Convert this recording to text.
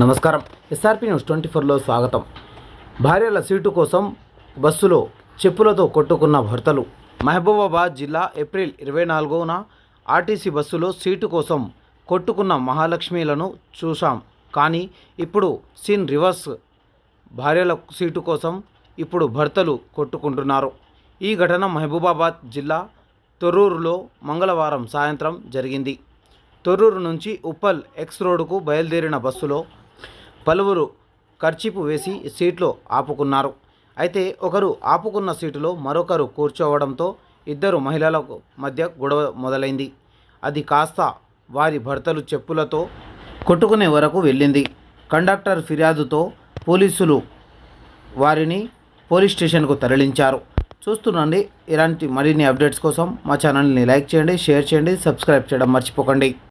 నమస్కారం. SRP news twenty ఫోర్లో స్వాగతం. భార్యల సీటు కోసం బస్సులో చెప్పులతో కొట్టుకున్న భర్తలు. మహబూబాబాద్ జిల్లా ఏప్రిల్ ఇరవై నాలుగున ఆర్టీసీ బస్సులో సీటు కోసం కొట్టుకున్న మహాలక్ష్మిలను చూశాం. కానీ ఇప్పుడు సీన్ రివర్స్. భార్యల సీటు కోసం ఇప్పుడు భర్తలు కొట్టుకుంటున్నారు. ఈ ఘటన మహబూబాబాద్ జిల్లా తొర్రూరులో మంగళవారం సాయంత్రం జరిగింది. తొర్రూరు నుంచి ఉప్పల్ ఎక్స్ రోడ్డుకు బయలుదేరిన బస్సులో పలువురు ఖర్చీపు వేసి సీట్లో ఆపుకున్నారు. అయితే ఒకరు ఆపుకున్న సీటులో మరొకరు కూర్చోవడంతో ఇద్దరు మహిళలకు మధ్య గొడవ మొదలైంది. అది కాస్త వారి భర్తలు చెప్పులతో కొట్టుకునే వరకు వెళ్ళింది. కండక్టర్ ఫిర్యాదుతో పోలీసులు వారిని పోలీస్ స్టేషన్కు తరలించారు. చూస్తుండండి. ఇలాంటి మరిన్ని అప్డేట్స్ కోసం మా ఛానల్ని లైక్ చేయండి షేర్ చేయండి సబ్స్క్రైబ్ చేయడం మర్చిపోకండి.